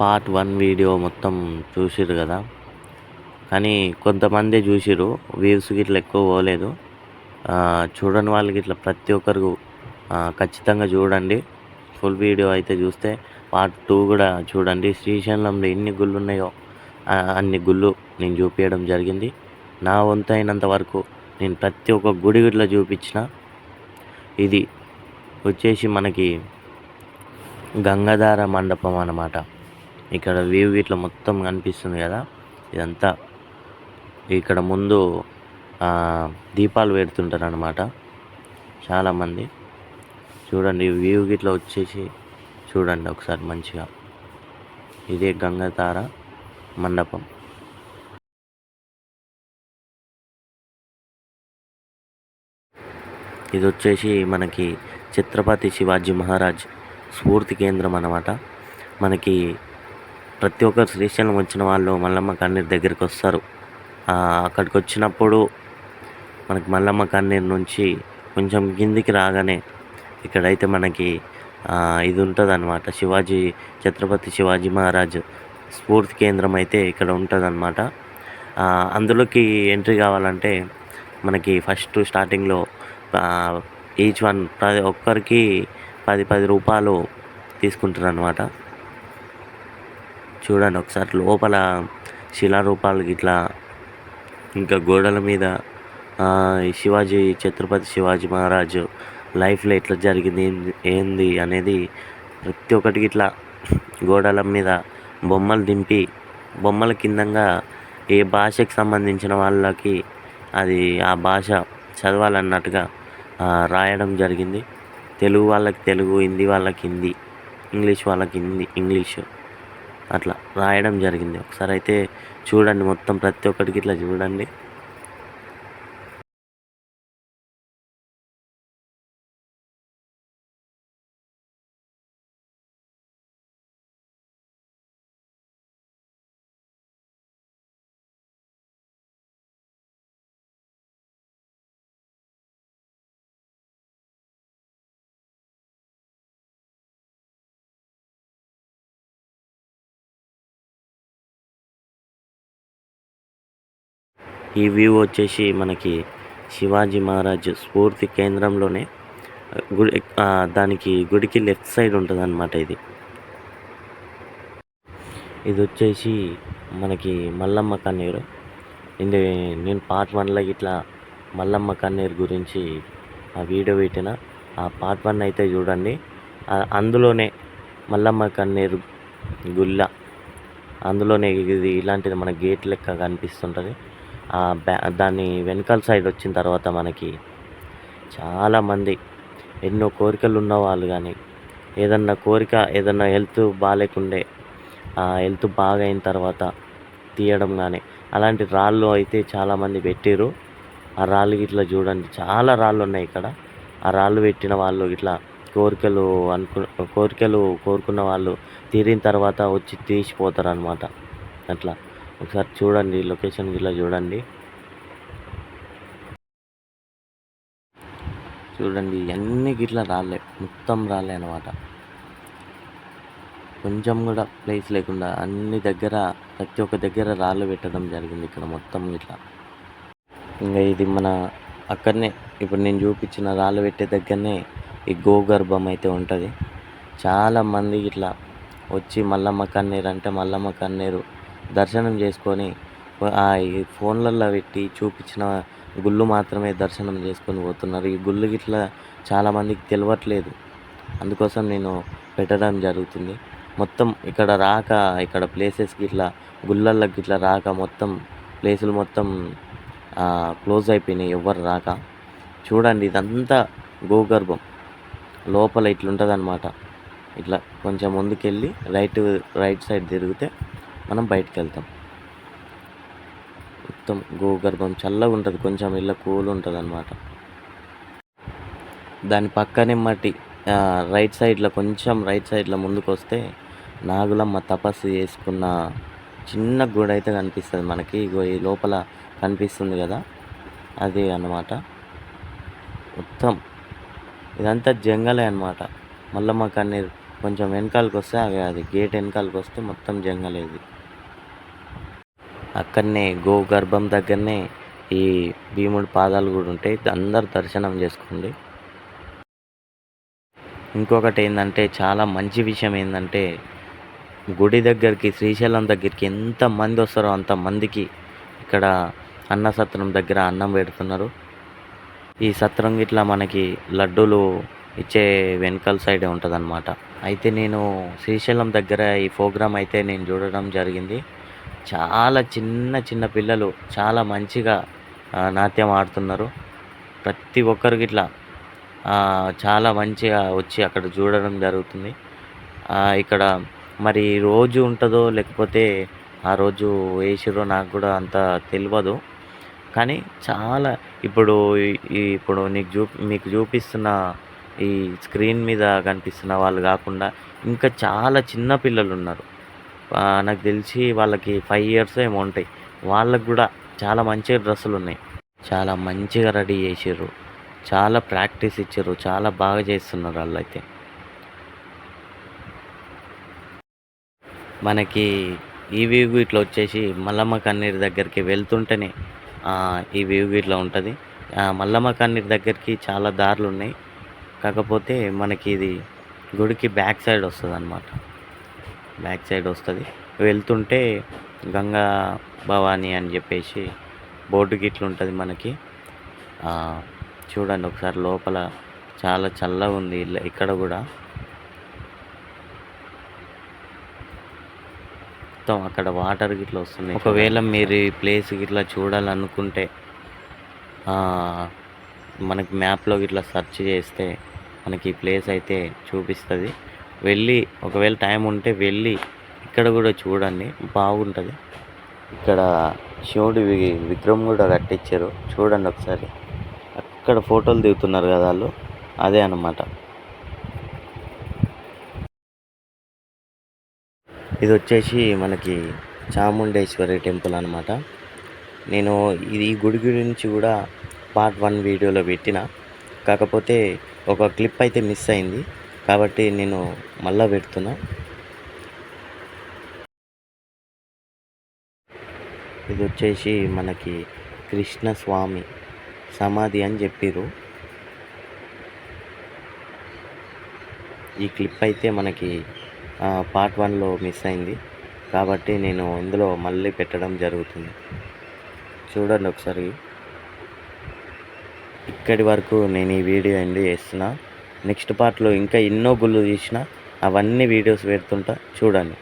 Part one video మొత్తం చూసిరు కదా. కానీ కొంతమంది చూసిరు వ్యూస్ గిట్ల ఎక్కువ పోలేదు. చూడని వాళ్ళకి ఇట్లా ప్రతి ఒక్కరు ఖచ్చితంగా చూడండి. ఫుల్ వీడియో అయితే చూస్తే పార్ట్ టూ కూడా చూడండి. శ్రీశైలంలో ఎన్ని గుళ్ళు ఉన్నాయో అన్ని గుళ్ళు నేను చూపించడం జరిగింది. నా వంతు అయినంత వరకు నేను ప్రతి ఒక్క గుడి గిట్ల చూపించిన. ఇది వచ్చేసి మనకి గంగాధార మండపం అన్నమాట. ఇక్కడ వ్యూ ఇట్లా మొత్తం కనిపిస్తుంది కదా. ఇదంతా ఇక్కడ ముందు దీపాలు పెడుతుంటారు అనమాట చాలామంది. చూడండి వ్యూ ఇట్లా వచ్చేసి చూడండి ఒకసారి మంచిగా. ఇదే గంగతార మండపం. ఇది వచ్చేసి మనకి ఛత్రపతి శివాజీ మహారాజ్ స్ఫూర్తి కేంద్రం అనమాట మనకి ప్రతి ఒక్కరు శ్రీశైలం వచ్చిన వాళ్ళు మల్లమ్మ కన్నీర్ దగ్గరికి వస్తారు. అక్కడికి వచ్చినప్పుడు మనకి మల్లమ్మ కన్నీర్ నుంచి కొంచెం కిందికి రాగానే ఇక్కడైతే మనకి ఇది ఉంటుందన్నమాట. శివాజీ ఛత్రపతి శివాజీ మహారాజ్ స్ఫూర్తి కేంద్రం అయితే ఇక్కడ ఉంటుందన్నమాట. అందులోకి ఎంట్రీ కావాలంటే మనకి ఫస్ట్ స్టార్టింగ్లో ఈచ్ వన్ ప్రతి ఒక్కరికి పది పది రూపాయలు తీసుకుంటారు అనమాట చూడండి ఒకసారి లోపల శిలారూపాలు ఇట్లా ఇంకా గోడల మీద శివాజీ ఛత్రపతి శివాజీ మహారాజు లైఫ్లో ఎట్లా జరిగింది ఏంది- అనేది ప్రతి ఒక్కటికి ఇట్లా గోడల మీద బొమ్మలు దింపి బొమ్మల కిందంగా ఏ భాషకు సంబంధించిన వాళ్ళకి అది ఆ భాష చదవాలన్నట్టుగా రాయడం జరిగింది. తెలుగు వాళ్ళకి తెలుగు హిందీ వాళ్ళకి హిందీ ఇంగ్లీష్ వాళ్ళకి హిందీ ఇంగ్లీషు. రాయడం జరిగింది. ఒకసారి అయితే చూడండి మొత్తం ప్రతి ఒక్కటికి ఇట్లా చూడండి. ఈ వ్యూ వచ్చేసి మనకి శివాజీ మహారాజ్ స్ఫూర్తి కేంద్రంలోనే గుడి దానికి గుడికి లెఫ్ట్ సైడ్ ఉంటుంది అనమాట ఇది. ఇది వచ్చేసి మనకి మల్లమ్మ కన్నీరు. ఇది నేను పార్ట్ వన్లో ఇట్లా మల్లమ్మ కన్నీరు గురించి ఆ వీడియో పెట్టిన. ఆ పార్ట్ వన్ అయితే చూడండి. అందులోనే మల్లమ్మ కన్నీరు గుళ్ళ. అందులోనే ఇది ఇలాంటిది మన గేట్ లెక్క కనిపిస్తుంటుంది. దాన్ని వెనకాల సైడ్ వచ్చిన తర్వాత మనకి చాలామంది ఎన్నో కోరికలు ఉన్నవాళ్ళు కానీ ఏదన్నా కోరిక ఏదన్నా హెల్త్ బాగాలేకుండే ఆ హెల్త్ బాగా అయిన తర్వాత తీయడం కానీ అలాంటి రాళ్ళు అయితే చాలామంది పెట్టారు ఆ రాళ్ళు ఇట్లా చూడండి చాలా రాళ్ళు ఉన్నాయి ఇక్కడ. ఆ రాళ్ళు పెట్టిన వాళ్ళు ఇట్లా కోరికలు అనుకు కోరికలు కోరుకున్న వాళ్ళు తీరిన తర్వాత వచ్చి తీసిపోతారు అనమాట అట్లా. ఒకసారి చూడండి లొకేషన్ ఇట్లా చూడండి. చూడండి అన్ని గిట్లా రాలే మొత్తం రాలే అనమాట కొంచెం కూడా ప్లేస్ లేకుండా అన్ని దగ్గర ప్రతి ఒక్క దగ్గర రాళ్ళు పెట్టడం జరిగింది ఇక్కడ మొత్తం ఇట్లా ఇంకా ఇది మన అక్కడనే ఇప్పుడు నేను చూపించిన రాళ్ళు పెట్టే దగ్గరనే ఈ గోగర్భం అయితే ఉంటుంది. చాలా మంది ఇట్లా వచ్చి మల్లమ్మ కన్నీరు అంటే మల్లమ్మ కన్నీరు దర్శనం చేసుకొని ఆ ఈ ఫోన్లలో పెట్టి చూపించిన గుళ్ళు మాత్రమే దర్శనం చేసుకొని పోతున్నారు. ఈ గుళ్ళు గిట్లా చాలామందికి తెలియట్లేదు అందుకోసం నేను పెట్టడం జరుగుతుంది. మొత్తం ఇక్కడ రాక ఇక్కడ ప్లేసెస్కి గిట్లా గుళ్ళల్లో ఇట్లా రాక మొత్తం ప్లేసులు మొత్తం క్లోజ్ అయిపోయినాయి ఎవ్వరు రాక. చూడండి ఇదంతా గోగర్భం. లోపల ఇట్లుంటుంది అనమాట ఇట్లా కొంచెం ముందుకెళ్ళి రైట్ రైట్ సైడ్ తిరిగితే మనం బయటకు వెళ్తాం మొత్తం గోగర్భం చల్లగా ఉంటుంది కొంచెం ఇళ్ళ కూల్ ఉంటుంది అనమాట దాని పక్కనే మట్టి రైట్ సైడ్లో కొంచెం రైట్ సైడ్లో ముందుకు వస్తే నాగులమ్మ తపస్సు చేసుకున్న చిన్న గుడి అయితే కనిపిస్తుంది మనకి. ఇగో ఈ లోపల కనిపిస్తుంది కదా అది అన్నమాట. మొత్తం ఇదంతా జంగలే అన్నమాట. మల్లమ్మ కన్నీరు కొంచెం వెనకాలకు వస్తే అవి అది గేట్ వెనకాలకు వస్తే మొత్తం జంగలే ఇది. అక్కడనే గోగర్భం దగ్గరనే ఈ భీముడి పాదాలు కూడా ఉంటాయి. అందరు దర్శనం చేసుకోండి. ఇంకొకటి ఏంటంటే చాలా మంచి విషయం ఏంటంటే గుడి దగ్గరికి శ్రీశైలం దగ్గరికి ఎంత మంది వస్తారో అంత మందికి ఇక్కడ అన్న సత్రం దగ్గర అన్నం పెడుతున్నారు. ఈ సత్రం గిట్లా మనకి లడ్డూలు ఇచ్చే వెనకాల సైడే ఉంటుంది అనమాట అయితే నేను శ్రీశైలం దగ్గర ఈ ప్రోగ్రామ్ అయితే నేను చూడడం జరిగింది. చాలా చిన్న చిన్న పిల్లలు చాలా మంచిగా నాట్యం ఆడుతున్నారు. ప్రతి ఒక్కరికి ఇట్లా చాలా మంచిగా వచ్చి అక్కడ చూడడం జరుగుతుంది. ఇక్కడ మరి రోజు ఉంటుందో లేకపోతే ఆ రోజు వేసిరో నాకు కూడా అంత తెలియదు కానీ చాలా ఇప్పుడు ఈ- ఇప్పుడు నీకు చూ మీకు చూపిస్తున్న ఈ స్క్రీన్ మీద కనిపిస్తున్న వాళ్ళు కాకుండా ఇంకా చాలా చిన్న పిల్లలు ఉన్నారు. నాకు తెలిసి వాళ్ళకి ఫైవ్ ఇయర్స్ ఏమో ఉంటాయి. వాళ్ళకు కూడా చాలా మంచి డ్రెస్సులు ఉన్నాయి. చాలా మంచిగా రెడీ చేసిర్రు. చాలా ప్రాక్టీస్ ఇచ్చారు చాలా బాగా చేస్తున్నారు వాళ్ళు అయితే. మనకి ఈ వ్యూ ఇట్లా వచ్చేసి మల్లమ్మ కన్నీరు దగ్గరికి వెళ్తుంటేనే ఈ వ్యూ ఇట్లా ఉంటుంది. మల్లమ్మ కన్నీరు దగ్గరికి చాలా దారులు ఉన్నాయి. కాకపోతే మనకి ఇది గుడికి బ్యాక్ సైడ్ వస్తుంది అన్నమాట బ్యాక్ సైడ్ వస్తుంది. వెళ్తుంటే గంగా భవాని అని చెప్పేసి బోర్డు గిట్ల ఉంటుంది మనకి. చూడండి ఒకసారి లోపల చాలా చల్లగా ఉంది ఇక్కడ కూడా. మొత్తం అక్కడ వాటర్ గిట్ల వస్తున్నాయి ఒకవేళ మీరు ఈ ప్లేస్ గిట్లా చూడాలనుకుంటే మనకి మ్యాప్లో గిట్లా సెర్చ్ చేస్తే మనకి ఈ ప్లేస్ అయితే చూపిస్తుంది. వెళ్ళి ఒకవేళ టైం ఉంటే వెళ్ళి ఇక్కడ కూడా చూడండి. బాగుంటుంది. ఇక్కడ శివుడి విగ్రహం కూడా కట్టించారు చూడండి ఒకసారి. అక్కడ ఫోటోలు దిగుతున్నారు కదా వాళ్ళు. అదే అన్నమాట. ఇది వచ్చేసి మనకి చాముండేశ్వరి టెంపుల్ అనమాట నేను ఇది ఈ గుడి గురించి కూడా పార్ట్ వన్ వీడియోలో పెట్టిన. కాకపోతే ఒక క్లిప్ అయితే మిస్ అయింది. కాబట్టి నేను మళ్ళా పెడుతున్నా. ఇది వచ్చేసి మనకి కృష్ణస్వామి సమాధి అని చెప్పిర్రు. ఈ క్లిప్ అయితే మనకి పార్ట్ వన్లో మిస్ అయింది. కాబట్టి నేను ఇందులో మళ్ళీ పెట్టడం జరుగుతుంది. చూడండి ఒకసారి. ఇక్కడి వరకు నేను ఈ వీడియో ఎండ్ చేస్తున్నా. నెక్స్ట్ పార్ట్లో ఇంకా ఎన్నో గుళ్ళు తీసిన అవన్నీ వీడియోస్ పెడుతుంటా. చూడండి.